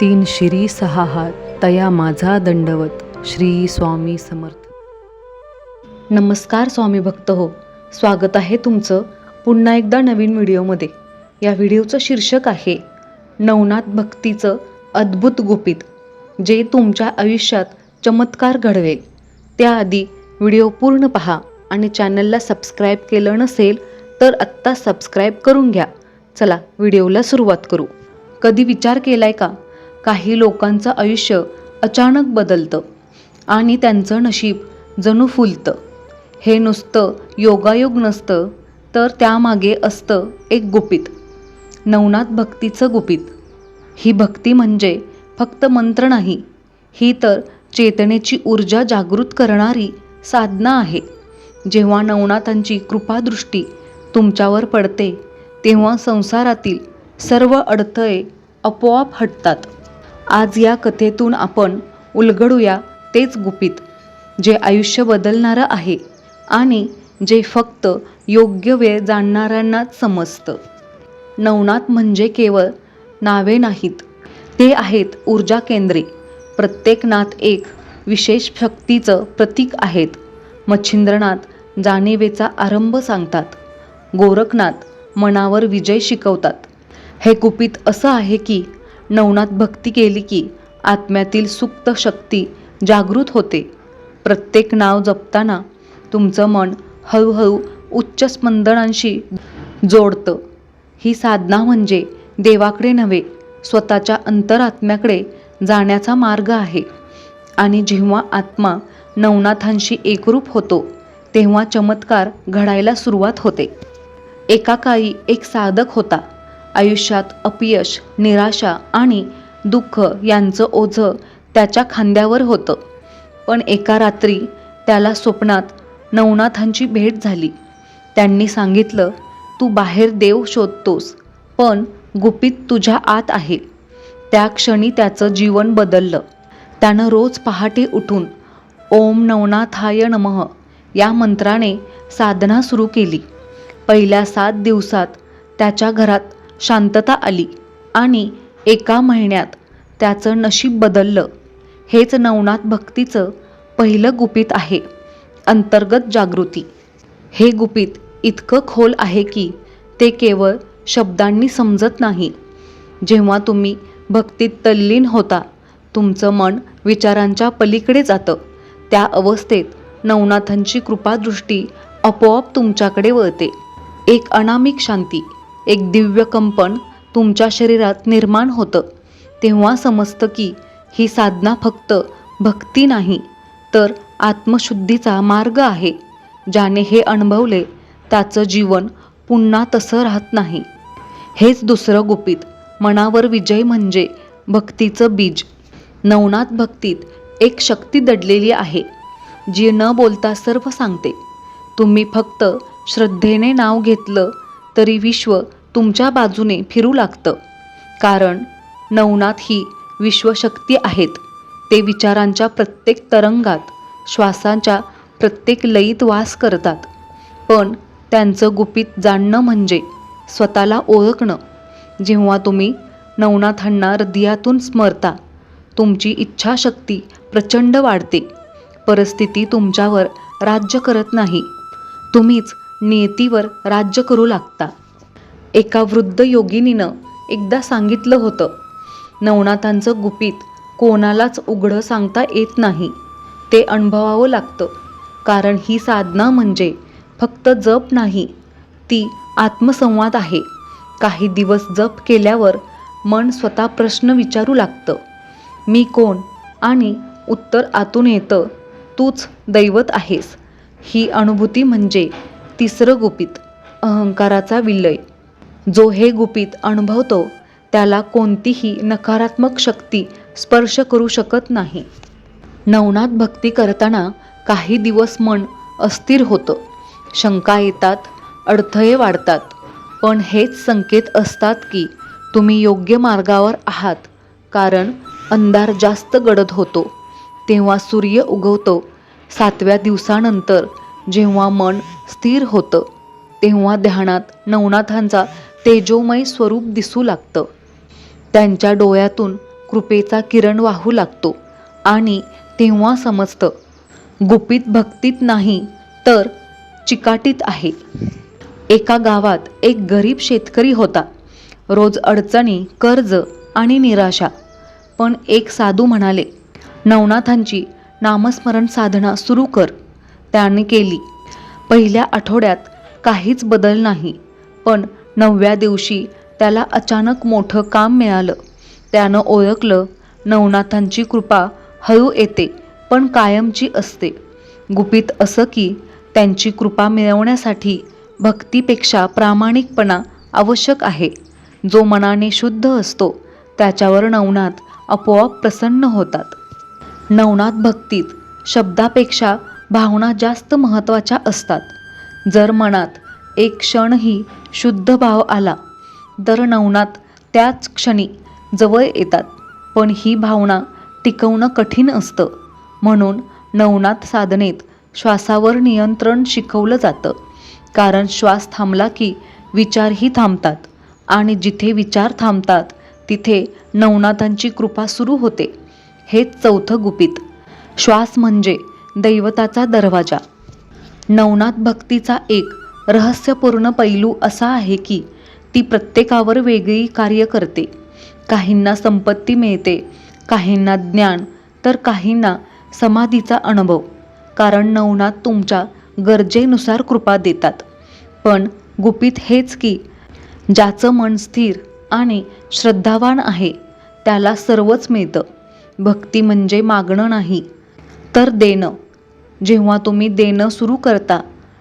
तीन शिरी सहा हात तया माझा दंडवत श्री स्वामी समर्थ. नमस्कार स्वामी भक्त हो स्वागत आहे तुमचं पुन्हा एकदा नवीन व्हिडिओमध्ये. या व्हिडिओचं शीर्षक आहे नवनाथ भक्तीचं अद्भुत गुपित जे तुमच्या आयुष्यात चमत्कार घडवेल. त्याआधी व्हिडिओ पूर्ण पहा आणि चॅनलला सबस्क्राईब केलं नसेल तर आत्ता सबस्क्राईब करून घ्या. चला व्हिडिओला सुरुवात करू. कधी विचार केलाय का? काही लोकांचं आयुष्य अचानक बदलतं आणि त्यांचं नशीब जणू फुलतं. हे नुसतं योगायोग नसतं तर त्यामागे असतं एक गुपित. नवनाथ भक्तीचं गुपित. ही भक्ती म्हणजे फक्त मंत्र नाही ही तर चेतनेची ऊर्जा जागृत करणारी साधना आहे. जेव्हा नवनाथांची कृपादृष्टी तुमच्यावर पडते तेव्हा संसारातील सर्व अडथळे आपोआप हटतात. आज या कथेतून आपण उलगडूया तेच गुपित जे आयुष्य बदलणारं आहे आणि जे फक्त योग्य वेळ जाणणाऱ्यांनाच समजतं. नवनाथ म्हणजे केवळ नावे नाहीत ते आहेत ऊर्जा केंद्रे. प्रत्येक नाथ एक विशेष शक्तीचं प्रतीक आहेत. मच्छिंद्रनाथ जाणीवेचा आरंभ सांगतात. गोरखनाथ मनावर विजय शिकवतात. हे गुपित असं आहे की नवनाथ भक्ती केली की आत्म्यातील सुप्त शक्ती जागृत होते. प्रत्येक नाव जपताना तुमचं मन हळूहळू उच्च स्पंदनांशी जोडतं. ही साधना म्हणजे देवाकडे नव्हे स्वतःच्या अंतरात्म्याकडे जाण्याचा मार्ग आहे. आणि जेव्हा आत्मा नवनाथांशी एकरूप होतो तेव्हा चमत्कार घडायला सुरुवात होते. एका काळी एक साधक होता. आयुष्यात अपयश निराशा आणि दुःख यांचं ओझं त्याच्या खांद्यावर होतं. पण एका रात्री त्याला स्वप्नात नवनाथांची भेट झाली. त्यांनी सांगितलं तू बाहेर देव शोधतोस पण गुपित तुझ्या आत आहे. त्या क्षणी त्याचं जीवन बदललं. त्यानं रोज पहाटे उठून ओम नवनाथाय नमः या मंत्राने साधना सुरू केली. पहिल्या सात दिवसात त्याच्या घरात शांतता आली आणि एका महिन्यात त्याचं नशीब बदललं. हेच नवनाथ भक्तीचं पहिलं गुपित आहे अंतर्गत जागृती. हे गुपित इतकं खोल आहे की ते केवळ शब्दांनी समजत नाही. जेव्हा तुम्ही भक्तीत तल्लीन होता तुमचं मन विचारांच्या पलीकडे जातं. त्या अवस्थेत नवनाथांची कृपादृष्टी आपोआप तुमच्याकडे वळते. एक अनामिक शांती एक दिव्य कंपन तुमच्या शरीरात निर्माण होतं. तेव्हा समजतं की ही साधना फक्त भक्ती नाही तर आत्मशुद्धीचा मार्ग आहे ज्याने हे अनुभवले त्याचं जीवन पुन्हा तसं राहत नाही. हेच दुसरं गुपित मनावर विजय म्हणजे भक्तीचं बीज. नवनाथ भक्तीत एक शक्ती दडलेली आहे जी न बोलता सर्व सांगते. तुम्ही फक्त श्रद्धेने नाव घेतलं तरी विश्व तुमच्या बाजूने फिरू लागतं. कारण नवनाथ ही विश्वशक्ती आहेत. ते विचारांच्या प्रत्येक तरंगात श्वासांच्या प्रत्येक लयीत वास करतात. पण त्यांचं गुपित जाणणं म्हणजे स्वतःला ओळखणं. जेव्हा तुम्ही नवनाथांना हृदयातून स्मरता तुमची इच्छाशक्ती प्रचंड वाढते. परिस्थिती तुमच्यावर राज्य करत नाही. तुम्हीच नियतीवर राज्य करू लागता. एका वृद्ध योगिनीनं एकदा सांगितलं होतं नवनाथांचं गुपित कोणालाच उघडं सांगता येत नाही. ते अनुभवावं लागतं. कारण ही साधना म्हणजे फक्त जप नाही ती आत्मसंवाद आहे. काही दिवस जप केल्यावर मन स्वतः प्रश्न विचारू लागतं. मी कोण आणि उत्तर आतून येतं. तूच दैवत आहेस. ही अनुभूती म्हणजे तिसरं गुपित अहंकाराचा विलय. जो हे गुपित अनुभवतो त्याला कोणतीही नकारात्मक शक्ती स्पर्श करू शकत नाही. नवनाथ भक्ती करताना काही दिवस मन अस्थिर होतं. शंका येतात अडथळे वाढतात. पण हेच संकेत असतात की तुम्ही योग्य मार्गावर आहात कारण अंधार जास्त गडद होतो. तेव्हा सूर्य उगवतो. सातव्या दिवसानंतर जेव्हा मन स्थिर होतं तेव्हा ध्यानात नवनाथांचा तेजोमय स्वरूप दिसू लागतं. त्यांच्या डोळ्यातून कृपेचा किरण वाहू लागतो आणि तेव्हा समजतं गुपित भक्तीत नाही तर चिकाटीत आहे. एका गावात एक गरीब शेतकरी होता. रोज अडचणी कर्ज आणि निराशा. पण एक साधू म्हणाले नवनाथांची नामस्मरण साधना सुरू कर. त्याने केली. पहिल्या आठवड्यात काहीच बदल नाही पण नवव्या दिवशी त्याला अचानक मोठं काम मिळालं. त्यानं ओळखलं नवनाथांची कृपा हळू येते पण कायमची असते. गुपित असं की त्यांची कृपा मिळवण्यासाठी भक्तीपेक्षा प्रामाणिकपणा आवश्यक आहे. जो मनाने शुद्ध असतो त्याच्यावर नवनाथ आपोआप प्रसन्न होतात. नवनाथ भक्तीत शब्दापेक्षा भावना जास्त महत्त्वाच्या असतात. जर मनात एक क्षणही शुद्ध भाव आला तर नवनाथ त्याच क्षणी जवळ येतात. पण ही भावना टिकवणं कठीण असतं. म्हणून नवनाथ साधनेत श्वासावर नियंत्रण शिकवलं जातं. कारण श्वास थांबला की विचारही थांबतात. आणि जिथे विचार थांबतात तिथे नवनाथांची कृपा सुरू होते. हेच चौथं गुपित. श्वास म्हणजे दैवताचा दरवाजा. नवनाथ भक्तीचा एक रहस्यपूर्ण पैलू असा आहे की ती प्रत्येकावर वेगळी कार्य करते. काहींना संपत्ती मिळते काहींना ज्ञान तर काहींना समाधीचा अनुभव. कारण नवनाथ तुमच्या गरजेनुसार कृपा देतात. पण गुपित हेच की ज्याचं मन स्थिर आणि श्रद्धावान आहे त्याला सर्वच मिळतं. भक्ती म्हणजे मागणं नाही तर देणं. जेव्हा तुम्ही देणं सुरू करता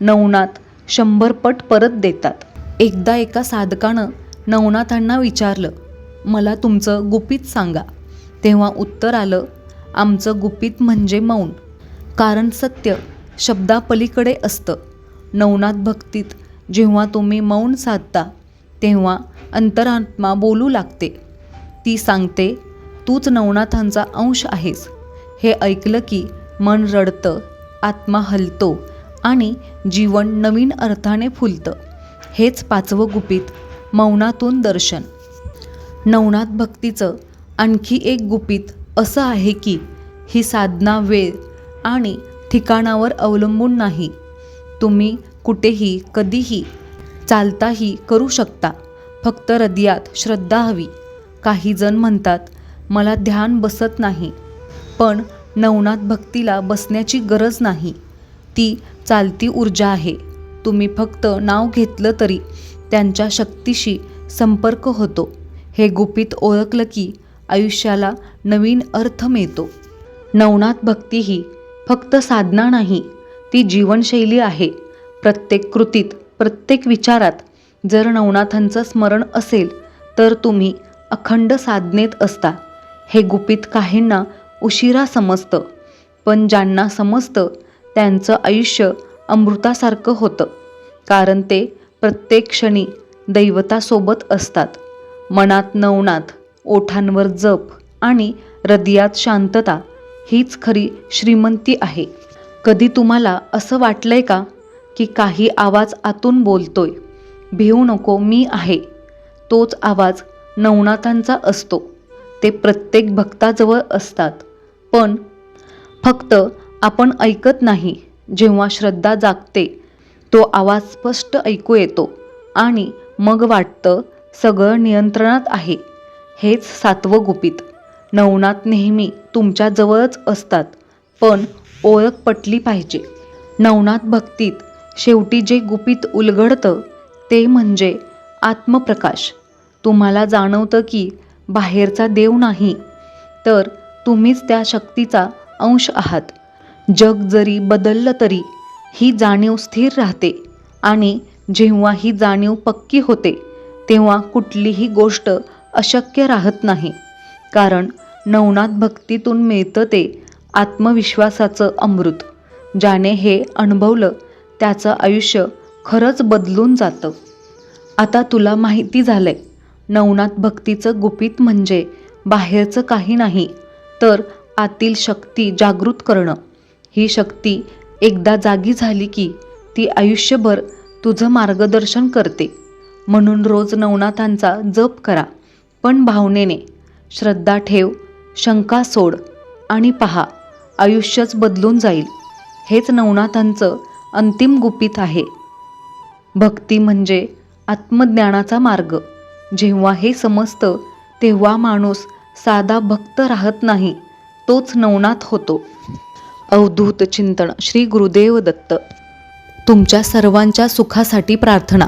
नवनाथ शंभर पट परत देतात. एकदा एका साधकानं नवनाथांना विचारलं मला तुमचं गुपित सांगा. तेव्हा उत्तर आलं आमचं गुपित म्हणजे मौन. कारण सत्य शब्दापलीकडे असतं. नवनाथ भक्तीत जेव्हा तुम्ही मौन साधता तेव्हा अंतरात्मा बोलू लागते. ती सांगते तूच नवनाथांचा अंश आहेस. हे ऐकलं की मन रडतं आत्मा हलतो आणि जीवन नवीन अर्थाने फुलतं. हेच पाचवं गुपित मौनातून दर्शन. नवनाथ भक्तीचं आणखी एक गुपित असं आहे की ही साधना वेळ आणि ठिकाणावर अवलंबून नाही. तुम्ही कुठेही कधीही चालताही करू शकता. फक्त हृदयात श्रद्धा हवी. काही जण म्हणतात मला ध्यान बसत नाही. पण नवनाथ भक्तीला बसण्याची गरज नाही. ती चालती ऊर्जा आहे. तुम्ही फक्त नाव घेतलं तरी त्यांच्या शक्तीशी संपर्क होतो. हे गुपित ओळखलं की आयुष्याला नवीन अर्थ मिळतो. नवनाथ भक्ती ही फक्त साधना नाही ती जीवनशैली आहे. प्रत्येक कृतीत प्रत्येक विचारात जर नवनाथांचं स्मरण असेल तर तुम्ही अखंड साधनेत असता. हे गुपित काहींना उशिरा समजतं. पण ज्यांना समजतं त्यांचं आयुष्य अमृतासारखं होतं. कारण ते प्रत्येक क्षणी दैवतासोबत असतात. मनात नवनाथ ओठांवर जप आणि हृदयात शांतता हीच खरी श्रीमंती आहे. कधी तुम्हाला असं वाटलंय का की काही आवाज आतून बोलतोय भिवू नको मी आहे. तोच आवाज नवनाथांचा असतो. ते प्रत्येक भक्ताजवळ असतात. पण फक्त आपण ऐकत नाही जेव्हा श्रद्धा जागते तो आवाज स्पष्ट ऐकू येतो आणि मग वाटतं सगळं नियंत्रणात आहे. हेच सातवं गुपित नवनाथ नेहमी तुमच्या जवळच असतात पण ओळख पटली पाहिजे. नवनाथ भक्तीत शेवटी जे गुपित उलगडतं ते म्हणजे आत्मप्रकाश. तुम्हाला जाणवतं की बाहेरचा देव नाही तर तुम्हीच त्या शक्तीचा अंश आहात. जग जरी बदललं तरी ही जाणीव स्थिर राहते आणि जेव्हा ही जाणीव पक्की होते तेव्हा कुठलीही गोष्ट अशक्य राहत नाही. कारण नवनाथ भक्तीतून मिळतं ते आत्मविश्वासाचं अमृत ज्याने हे अनुभवलं त्याचं आयुष्य खरंच बदलून जातं. आता तुला माहिती झालंय नवनाथ भक्तीचं गुपित म्हणजे बाहेरचं काही नाही. तर आतील शक्ती जागृत करणं. ही शक्ती एकदा जागी झाली की ती आयुष्यभर तुझं मार्गदर्शन करते. म्हणून रोज नवनाथांचा जप करा. पण भावनेने श्रद्धा ठेव शंका सोड आणि पहा आयुष्यच बदलून जाईल. हेच नवनाथांचं अंतिम गुपित आहे. भक्ती म्हणजे आत्मज्ञानाचा मार्ग. जेव्हा हे समजतं तेव्हा माणूस साधा भक्त राहत नाही तोच नवनाथ होतो. अवधूत चिंतन श्री गुरुदेव दत्त. तुमच्या सर्वांच्या सुखासाठी प्रार्थना.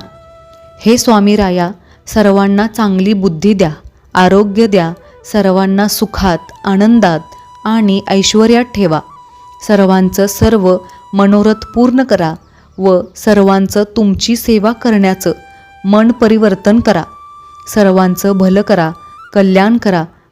हे स्वामी राया सर्वांना चांगली बुद्धी द्या आरोग्य द्या सर्वांना सुखात आनंदात आणि ऐश्वर्यात ठेवा. सर्वांचं सर्व मनोरथ पूर्ण करा व सर्वांचं तुमची सेवा करण्याचं मन परिवर्तन करा. सर्वांचं भलं करा कल्याण करा